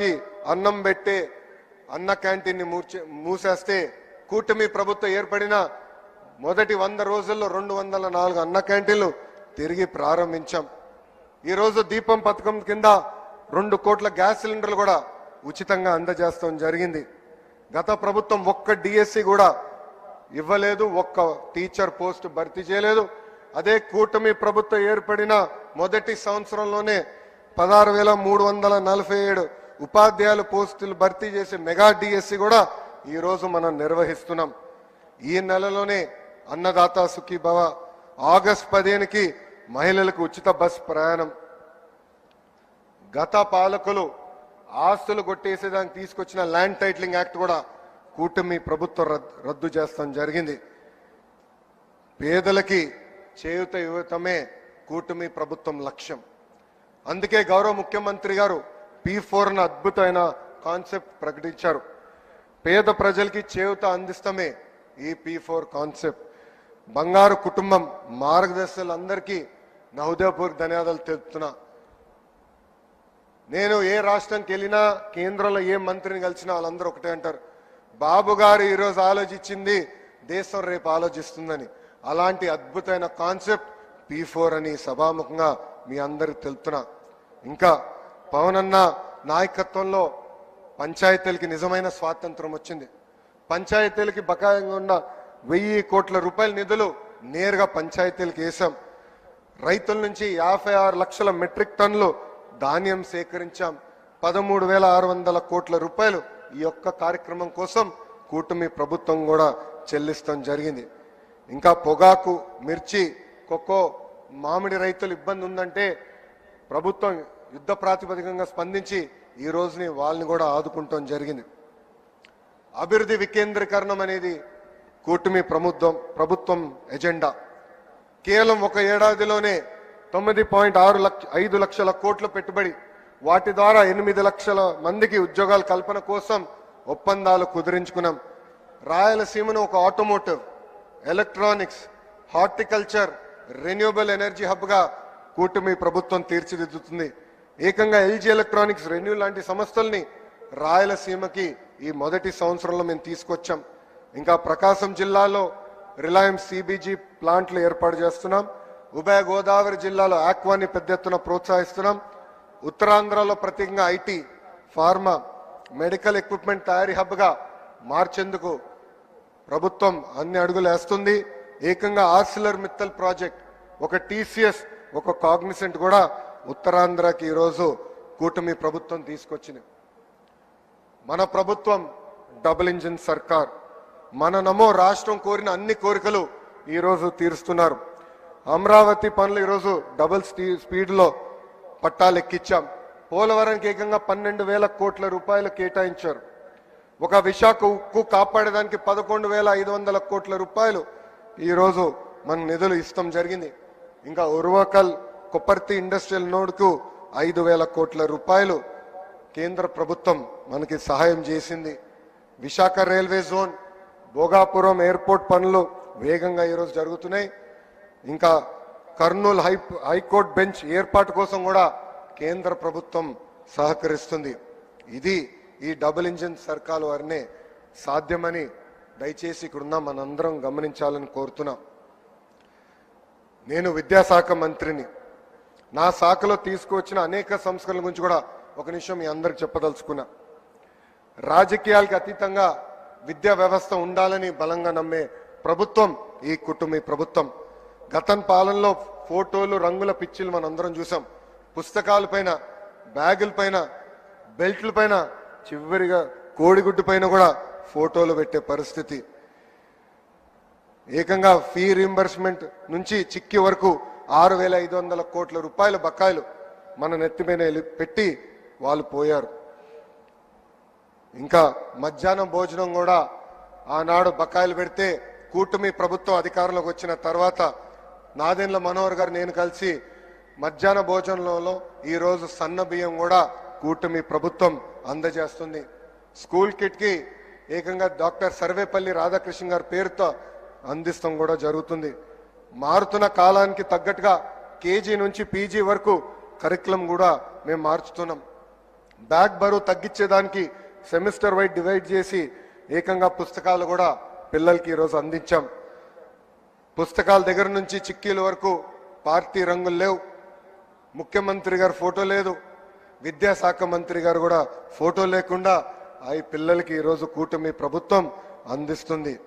పేదవాళ్ళకి అన్నం పెట్టే అన్న క్యాంటీన్ని మూర్చే మూసేస్తే కూటమి ప్రభుత్వం ఏర్పడిన మొదటి వంద రోజుల్లో రెండు వందల నాలుగు అన్న క్యాంటీన్లు తిరిగి ప్రారంభించాం. ఈరోజు దీపం పథకం కింద రెండు కోట్ల గ్యాస్ సిలిండర్లు కూడా ఉచితంగా అందజేస్తాం జరిగింది. గత ప్రభుత్వం ఒక్క డిఎస్సి కూడా ఇవ్వలేదు ఒక్క టీచర్ పోస్ట్ భర్తీ చేయలేదు. అదే కూటమి ప్రభుత్వం ఏర్పడిన మొదటి సంవత్సరంలోనే పదహారు వేల మూడు వందల నలభై ఏడు ఉపాధ్యాయుల పోస్టులు భర్తీ చేసే మెగా డిఎస్సి కూడా ఈ రోజు మనం నిర్వహిస్తున్నాం. ఈ నెలలోనే అన్నదాత సుఖీభవ ఆగస్ట్ పదిహేనుకి మహిళలకు ఉచిత బస్ ప్రయాణం. గత పాలకులు ఆస్తులు కొట్టేసేదానికి తీసుకొచ్చిన ల్యాండ్ టైటిలింగ్ యాక్ట్ కూడా కూటమి ప్రభుత్వం రద్దు చేస్తాం జరిగింది. పేదలకి చేయుత యువతమే కూటమి ప్రభుత్వం లక్ష్యం. అందుకే గౌరవ ముఖ్యమంత్రి గారు పి ఫోర్ అద్భుతమైన కాన్సెప్ట్ ప్రకటించారు. పేద ప్రజలకి చేయుత అందిస్తమే ఈ పి ఫోర్ కాన్సెప్ట్. బంగారు కుటుంబం మార్గదర్శకులందరికీ నా హృదయపూర్వక ధన్యవాదాలు తెలుపుతున్నా. నేను ఏ రాష్ట్రానికి వెళ్ళినా కేంద్రంలో ఏ మంత్రిని కలిసినా వాళ్ళందరూ ఒకటే అంటారు. బాబు గారు ఈరోజు ఆలోచించింది దేశం రేపు ఆలోచిస్తుందని. అలాంటి అద్భుతమైన కాన్సెప్ట్ పి ఫోర్ అని సభాముఖంగా మీ అందరికి తెలుపుతున్నా. ఇంకా పవన్ అన్న నాయకత్వంలో పంచాయతీలకి నిజమైన స్వాతంత్రం వచ్చింది. పంచాయతీలకి బకాయంగా ఉన్న వెయ్యి కోట్ల రూపాయల నిధులు నేరుగా పంచాయతీలకు వేశాం. రైతుల నుంచి యాభై ఆరు లక్షల మెట్రిక్ టన్నులు ధాన్యం సేకరించాం. పదమూడు వేల ఆరు వందల కోట్ల రూపాయలు ఈ యొక్క కార్యక్రమం కోసం కూటమి ప్రభుత్వం కూడా చెల్లిస్తాం జరిగింది. ఇంకా పొగాకు మిర్చి కొక్కో మామిడి రైతులు ఇబ్బంది ఉందంటే ప్రభుత్వం యుద్ధ ప్రాతిపదికంగా స్పందించి ఈ రోజుని వాళ్ళని కూడా ఆదుకుంటాం జరిగింది. అభివృద్ధి వికేంద్రీకరణం అనేది కూటమి ప్రభుత్వం ప్రభుత్వం ఎజెండా. కేవలం ఒక ఏడాదిలోనే తొమ్మిది పాయింట్ ఆరు లక్ష ఐదు లక్షల కోట్ల పెట్టుబడి వాటి ద్వారా ఎనిమిది లక్షల మందికి ఉద్యోగాల కల్పన కోసం ఒప్పందాలు కుదిరించుకున్నాం. రాయలసీమను ఒక automotive electronics horticulture renewable energy హబ్గా కూటమి ప్రభుత్వం తీర్చిదిద్దుతుంది. ఏకంగా ఎల్జీ ఎలక్ట్రానిక్స్ రెన్యూ లాంటి సంస్థల్ని రాయలసీమకి ఈ మొదటి సంవత్సరంలో మేము తీసుకొచ్చాం. ఇంకా ప్రకాశం జిల్లాలో రిలయన్స్ సిబిజీ ప్లాంట్లు ఏర్పాటు చేస్తున్నాం. ఉభయ గోదావరి జిల్లాలో ఆక్వాని పెద్ద ఎత్తున ప్రోత్సహిస్తున్నాం. ఉత్తరాంధ్రలో ప్రత్యేకంగా ఐటీ ఫార్మా మెడికల్ ఎక్విప్మెంట్ తయారీ హబ్గా మార్చేందుకు ప్రభుత్వం అన్ని అడుగులు వేస్తుంది. ఏకంగా ఆర్సిలర్ మిత్తల్ ప్రాజెక్ట్ ఒక టీసీఎస్ ఒక కాగ్నిసెంట్ కూడా ఉత్తరాంధ్రకి ఈరోజు కూటమి ప్రభుత్వం తీసుకొచ్చింది మన ప్రభుత్వం డబుల్ ఇంజిన్ సర్కార్. మన నమో రాష్ట్రం కోరిన అన్ని కోరికలు ఈరోజు తీరుస్తున్నారు. అమరావతి పనులు ఈరోజు డబుల్ స్పీడ్లో పట్టాలెక్కిచ్చాం. పోలవరంకి ఏకంగా పన్నెండు వేల కోట్ల రూపాయలు కేటాయించారు. ఒక విశాఖ ఉక్కు కాపాడడానికి పదకొండు వేల ఐదు వందల కోట్ల రూపాయలు ఈరోజు మన నిధులు ఇష్టం జరిగింది. ఇంకా ఉర్వకల్ కొప్పర్తి ఇండస్ట్రియల్ నోడ్కు ఐదు వేల కోట్ల రూపాయలు కేంద్ర ప్రభుత్వం మనకి సహాయం చేసింది. Visakha railway zone Bhogapuram airport పనులు వేగంగా ఈరోజు జరుగుతున్నాయి. ఇంకా కర్నూలు హై హైకోర్టు బెంచ్ ఏర్పాటు కోసం కూడా కేంద్ర ప్రభుత్వం సహకరిస్తుంది. ఇది ఈ డబుల్ ఇంజిన్ సర్కార్ వారినే సాధ్యమని దయచేసి ఇక్కడున్న. మనందరం గమనించాలని కోరుతున్నాం. నేను విద్యాశాఖ మంత్రిని. నా శాఖలో తీసుకువచ్చిన అనేక సంస్కరణల గురించి కూడా ఒక నిమిషం మీ అందరికి చెప్పదలుచుకున్నా. రాజకీయాలకు అతీతంగా విద్యా వ్యవస్థ ఉండాలని బలంగా నమ్మే ప్రభుత్వం ఈ కుటుంబీ ప్రభుత్వం. గతం పాలనలో ఫోటోలు రంగుల పిచ్చిలు మనందరం చూసాం. పుస్తకాల పైన బ్యాగుల పైన బెల్ట్ల పైన చివరిగా కోడిగుడ్డు పైన కూడా ఫోటోలు పెట్టే పరిస్థితి. ఏకంగా ఫీ రీంబర్స్మెంట్ నుంచి చిక్కి వరకు ఆరు వేల ఐదు వందల కోట్ల రూపాయల బకాయిలు మన నెత్తి మీద పెట్టి వాళ్ళు పోయారు. ఇంకా మధ్యాహ్నం భోజనం కూడా ఆనాడు బకాయిలు పెడితే కూటమి ప్రభుత్వం అధికారంలోకి వచ్చిన తర్వాత నాదెండ్ల మనోహర్ గారు నేను కలిసి మధ్యాహ్న భోజనంలో ఈరోజు సన్న బియ్యం కూడా కూటమి ప్రభుత్వం అందజేస్తుంది. స్కూల్ కిట్కి ఏకంగా డాక్టర్ సర్వేపల్లి రాధాకృష్ణ గారి పేరుతో అందిస్తాం కూడా జరుగుతుంది. మారుతున్న కాలానికి తగ్గట్టుగా కేజీ నుంచి పీజీ వరకు కరికులం కూడా మేము మార్చుతున్నాం. బ్యాగ్ బరువు తగ్గించేదానికి సెమిస్టర్ వైడ్ డివైడ్ చేసి ఏకంగా పుస్తకాలు కూడా పిల్లలకి ఈరోజు అందించాం. పుస్తకాల దగ్గర నుంచి చిక్కీల వరకు పార్టీ రంగులు లేవు. ముఖ్యమంత్రి గారు ఫోటో లేదు. విద్యాశాఖ మంత్రి గారు కూడా ఫోటో లేకుండా ఆ పిల్లలకి ఈరోజు కూటమి ప్రభుత్వం అందిస్తుంది.